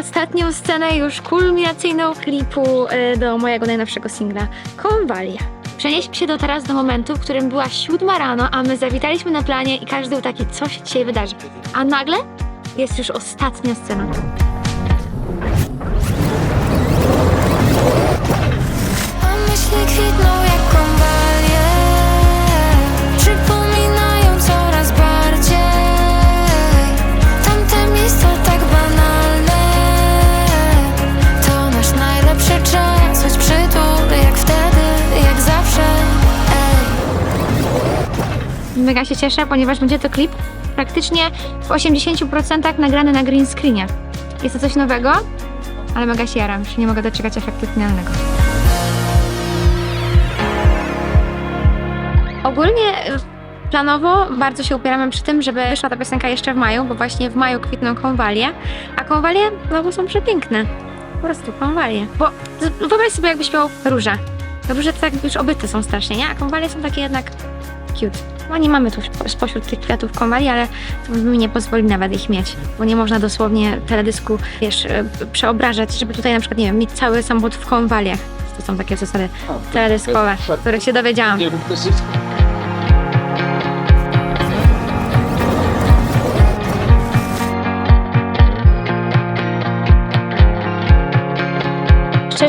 ostatnią scenę już kulminacyjną klipu y, do mojego najnowszego singla Konwalia. Przenieśmy się do teraz do momentu, w którym była siódma rano, a my zawitaliśmy na planie i każdy był taki, co się dzisiaj wydarzy. A nagle jest już ostatnia scena. Myśli kwitną jak Mega się cieszę, ponieważ będzie to klip praktycznie w 80% nagrany na green screenie. Jest to coś nowego, ale mega się jaram, już nie mogę doczekać efektu finalnego. Ogólnie y, planowo bardzo się upieramy przy tym, żeby wyszła ta piosenka jeszcze w maju, bo właśnie w maju kwitną konwalie, a konwalie no są przepiękne. Po prostu konwalie. Bo wyobraź sobie jakbyś miał róże. Róże to tak już obyte są strasznie, nie? A konwalie są takie jednak cute. No nie mamy tu spo- spośród tych kwiatów konwali, ale to mi nie pozwoli nawet ich mieć, bo nie można dosłownie teledysku, wiesz, e, przeobrażać, żeby tutaj na przykład, nie wiem, mieć cały samochód w konwaliach. To są takie zasady teledyskowe, których się dowiedziałam.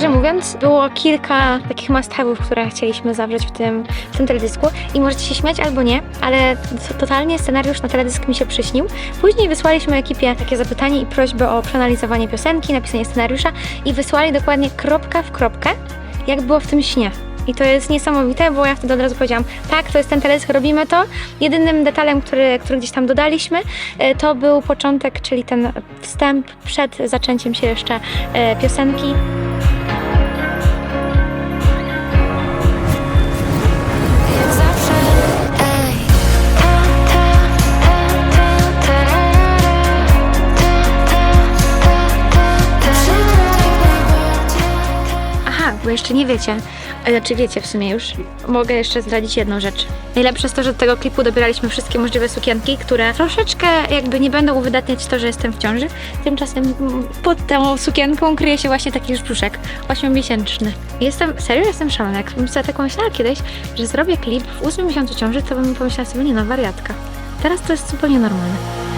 Szczerze mówiąc, było kilka takich must-have'ów, które chcieliśmy zawrzeć w tym, w tym teledysku i możecie się śmiać albo nie, ale to- totalnie scenariusz na teledysk mi się przyśnił. Później wysłaliśmy ekipie takie zapytanie i prośbę o przeanalizowanie piosenki, napisanie scenariusza i wysłali dokładnie kropka w kropkę, jak było w tym śnie. I to jest niesamowite, bo ja wtedy od razu powiedziałam, tak, to jest ten teledysk, robimy to. Jedynym detalem, który, który gdzieś tam dodaliśmy, e, to był początek, czyli ten wstęp przed zaczęciem się jeszcze e, piosenki. Bo jeszcze nie wiecie. Znaczy wiecie w sumie już. Mogę jeszcze zdradzić jedną rzecz. Najlepsze jest to, że do tego klipu dobieraliśmy wszystkie możliwe sukienki, które troszeczkę jakby nie będą uwydatniać to, że jestem w ciąży. Tymczasem pod tą sukienką kryje się właśnie taki już brzuszek, ośmiomiesięczny. Jestem, serio jestem szalona. Jak sobie tak pomyślała kiedyś, że zrobię klip w ósmym miesiącu ciąży, to bym pomyślała sobie, nie no, wariatka. Teraz to jest zupełnie normalne.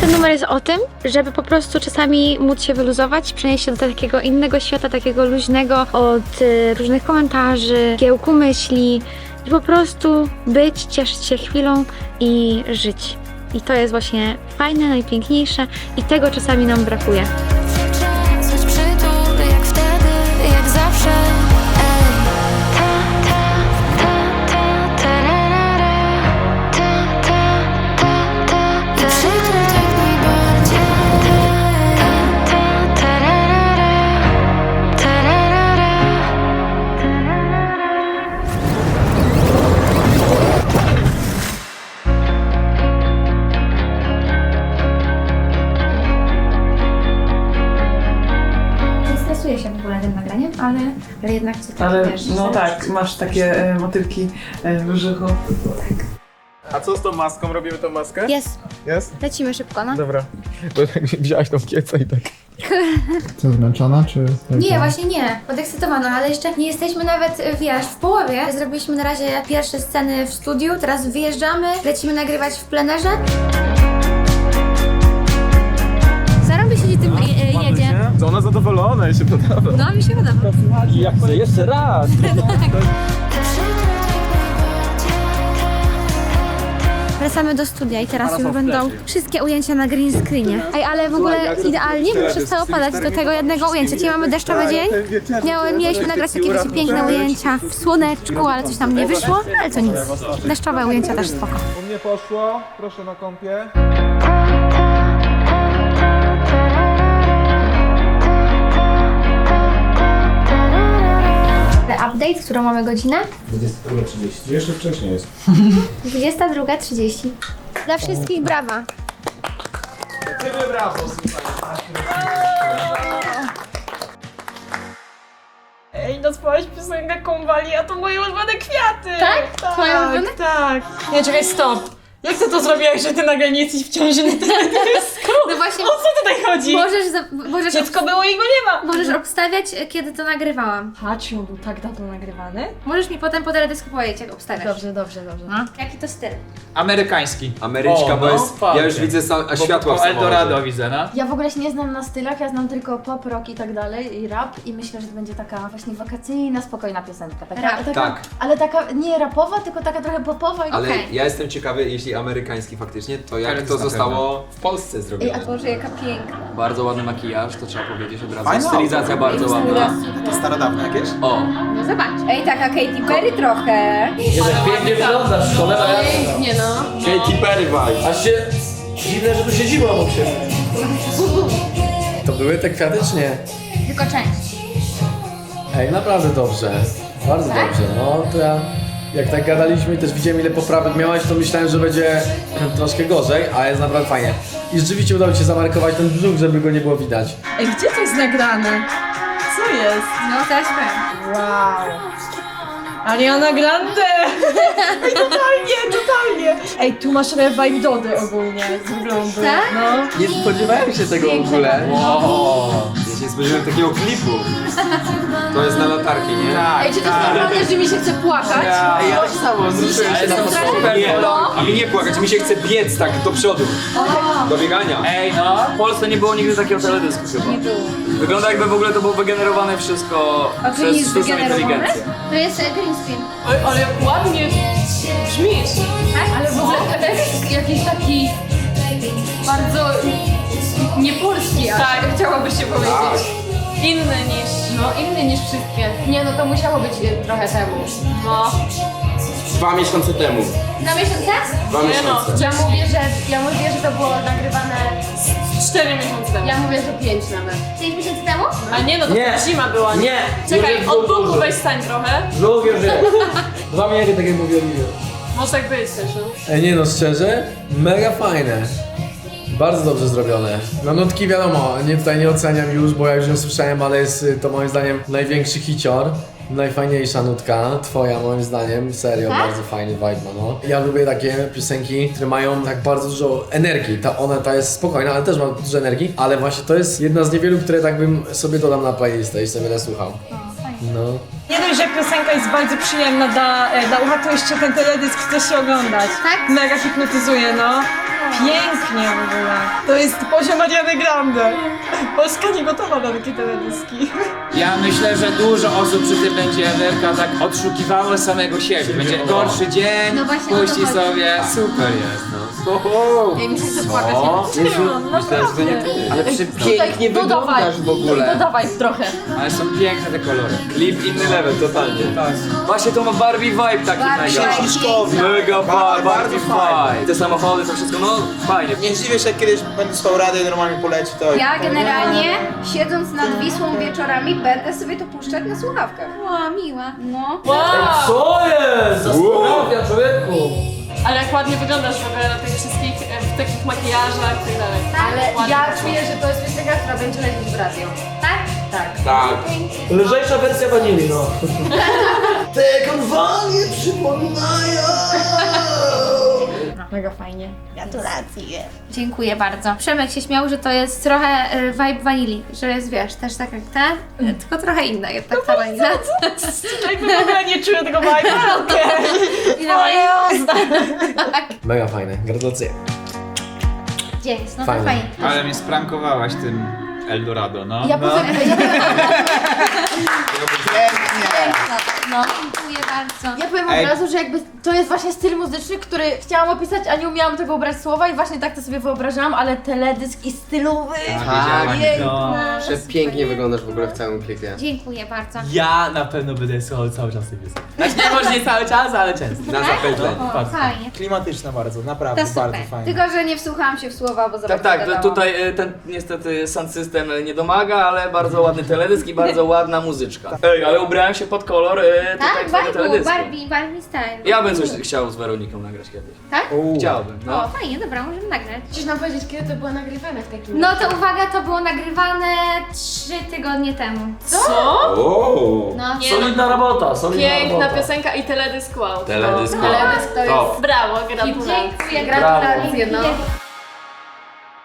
Ten numer jest o tym, żeby po prostu czasami móc się wyluzować, przenieść się do takiego innego świata, takiego luźnego od y, różnych komentarzy, kiełku myśli i po prostu być, cieszyć się chwilą i żyć. I to jest właśnie fajne, najpiękniejsze i tego czasami nam brakuje. Ale, jednak co to Ale wiesz, no tak, masz takie e, motylki e, w brzuchu. A co z tą maską? Robimy tą maskę? Jest, Jest? lecimy szybko, no. Dobra. Bo tak wziąłaś tą kiecę i tak. Co, zmęczona, czy... Nie, właśnie nie. Podekscytowana, ale jeszcze nie jesteśmy nawet, wiesz, w połowie. Zrobiliśmy na razie pierwsze sceny w studiu, teraz wyjeżdżamy, lecimy nagrywać w plenerze. To ona zadowolona i się podoba. No mi się podoba. Jak chcę jeszcze raz. Wracamy do studia i teraz już będą wszystkie ujęcia na green screenie. Ej, ale w ogóle idealnie, bo przestało padać do tego jednego ujęcia. Dzisiaj mamy deszczowy dzień. Miały, mieliśmy nagrać takie wiecie, piękne ujęcia w słoneczku, ale coś nam nie wyszło, ale to nic. Deszczowe ujęcia też spoko. U mnie poszło. Proszę na kąpie. Którą mamy godzinę? 22.30. Jeszcze wcześniej jest. 22.30. Dla wszystkich brawa. Ciebie brawo, Ej, powinna śpiewać piosenkę Konwali, a to moje ulubione kwiaty. Tak? Tak, Twoje ulubione? tak. Nie, czekaj, stop. Jak ty to zrobiłaś, że ty nagle nie jesteś w ciąży na teledysku? No właśnie, O co tutaj chodzi? możesz, za, możesz, Dziecko było i go nie ma. możesz obstawiać, e, kiedy to nagrywałam. Patrz, on był tak dawno nagrywany. Możesz mi potem po teledysku powiedzieć, jak obstawiasz. Dobrze, dobrze, dobrze. No. Jaki to styl? Amerykański. Ameryczka, O, bo no, jest. fajnie. Ja już widzę sa- Bo światła w po Eldorado samochodzie. widzę, no. Ja w ogóle się nie znam na stylach, ja znam tylko pop, rock i tak dalej, i rap i myślę, że to będzie taka właśnie wakacyjna, spokojna piosenka. Taka, Rap. taka, Tak. Ale taka nie rapowa, tylko taka trochę popowa i Ale Okej. ja jestem ciekawy, jeśli amerykański faktycznie, to jak to na zostało w Polsce Ej, zrobione. a Boże, jaka piękna. Bardzo ładny makijaż, to trzeba powiedzieć od razu. Fajne Stylizacja bardzo ładna. To starodawne jakieś? O, No zobacz. Ej, taka Katy Perry trochę. Jeden pięknie wyglądasz, cholera jasna. Nie no. Katy Perry vibe. Aż się... Dziwne, że tu siedzimy obok siebie. To były te kwiaty, czy nie? Tylko część. Ej, naprawdę dobrze. Bardzo dobrze. No to ja... Jak tak gadaliśmy i też widziałem ile poprawek miałaś, to myślałem, że będzie troszkę gorzej, a jest naprawdę fajnie. I rzeczywiście udało Ci się zamarkować ten brzuch, żeby go nie było widać. Ej, gdzie to jest nagrane? Co jest? No powiem. Wow. Ariana Grande! Ej, totalnie, totalnie! Ej, tu masz vibe Dody ogólnie z wyglądu. Tak? No. Nie spodziewałem się tego w ogóle. o. Ja się spodziewałem takiego klipu. To jest na latarki, nie? Tak, Ej, czy to jest naprawdę, że mi się chce płakać? Ej, ja tak samo, się na początku. Nie, a mi nie płakać, mi się chce biec tak do przodu. Do biegania. Ej, no, w Polsce nie było nigdy takiego teledysku chyba. Nie było. Wygląda jakby w ogóle to było wygenerowane wszystko przez jest sztuczną wygenerowane? inteligencję. To jest e, green screen. Oj, ale ładnie brzmisz. Ale w ogóle efekt jakiś taki bardzo niepolski, aż Tak. chciałaby się powiedzieć. Inny niż... No, inny niż wszystkie. Nie no, to musiało być e, trochę temu. No. Dwa miesiące temu. Na miesiąc tak? Dwa Nie miesiące. Ja mówię, że, ja mówię, że to było nagrywane, Cztery miesiące temu. ja mówię, że pięć nawet. 5 miesięcy temu? A nie, no to Nie. zima była. Nie! Czekaj, od boku weź stań trochę. Żółwie żyje. Dwa miesiące, tak jak mówię Oliwia. Może tak być też, no. Ej, nie no, szczerze, mega fajne. Bardzo dobrze zrobione. No nutki wiadomo, nie tutaj nie oceniam już, bo ja już ją słyszałem, ale jest y, to moim zdaniem największy hicior. Najfajniejsza nutka, twoja moim zdaniem, serio, bardzo fajny vibe ma, no. Ja lubię takie piosenki, które mają tak bardzo dużo energii. Ta ona ta jest spokojna, ale też ma dużo energii, ale właśnie to jest jedna z niewielu, które tak bym sobie dodam na playlistę i sobie będę słuchał. No. Nie dość, że piosenka jest bardzo przyjemna dla, e, dla ucha, to jeszcze ten teledysk chce się oglądać. Tak? Mega hipnotyzuje, no. Pięknie w ogóle. To jest poziom Ariany Grande. Polska nie gotowa na takie teledyski. Ja myślę, że dużo osób przy tym będzie Werka tak odszukiwało samego siebie. Będzie gorszy dzień, No właśnie o to puści chodzi. sobie. Super jest, no. Ej, mi się chce płakać. Myślałem, że to nie ty. Ale przepięknie dodawaj. wyglądasz w ogóle. Dodawaj trochę. Ale są piękne te kolory. Klip inny level, totalnie. Właśnie to ma Barbie vibe taki Barbie mega. Księżniczkowy. Mega Bardzo Barbie, Barbie fajnie. vibe. Te samochody, to wszystko, no fajnie. Nie dziwię się, jak kiedyś będę swoją radę i normalnie poleci, to... Ja generalnie siedząc nad Wisłą wieczorami będę sobie to puszczać na słuchawkach. Ła, miła. No. Wow! Co jest? Ładnie wyglądasz w ogóle na tych wszystkich, e, w takich makijażach i tak dalej. Ale Ładnie ja wyszło. czuję, że to jest piosenka, która będzie lecieć w radio. Tak? Tak. Tak. Lżejsza wersja wanili, no. Te konwalie przypominają! Mega fajnie. Dziękuję bardzo. Przemek się śmiał, że to jest trochę e, vibe wanili, że jest, wiesz, też tak jak ta, e, tylko trochę inna jednak ta wanila. Jakby w ogóle nie czuję tego vibe'u, ale okej. Twoja jazda. Mega fajne, gratulacje. Dzięki, no to Fajnie. fajnie. Ale mnie sprankowałaś tym Eldorado, no. Ja powiem, ja powiem, Pięknie. No, dziękuję bardzo. ja powiem od razu, że jakby to jest właśnie styl muzyczny, który chciałam opisać, a nie umiałam tego ubrać słowa i właśnie tak to sobie wyobrażałam, ale teledysk i stylowy. Tak, Piękne. Przepięknie wyglądasz w ogóle w całym klipie. Dziękuję bardzo. Ja na pewno będę słuchał cały czas tej piosenki. Znaczy nie może nie cały czas, ale często. Na zapętlenie. O, fajnie. Klimatyczna bardzo, naprawdę, To super. bardzo fajnie. Tylko, że nie wsłuchałam się w słowa, bo za Tak, bardzo tak, gadałam. tutaj e, ten niestety sound system e, nie domaga, ale bardzo ładny teledysk i bardzo ładna muzyczka. Ej, ale ubrałem się pod kolor e, Tak, tutaj twojego Barbie, teledysku. Barbie, Barbie style. Ja bym coś chciał z Weroniką nagrać kiedyś. Tak? Chciałbym, O, no. fajnie, dobra, możemy nagrać. Musisz nam powiedzieć, kiedy to było nagrywane w takim No to uwaga, to było nagrywane trzy tygodnie temu. O. No, Solidna robota, solidna Piękna robota. piosenka i teledysk wow. Teledysk. Teledysk to jest... Brawo, gratulacje. Dziękuję, Gratulacje, no.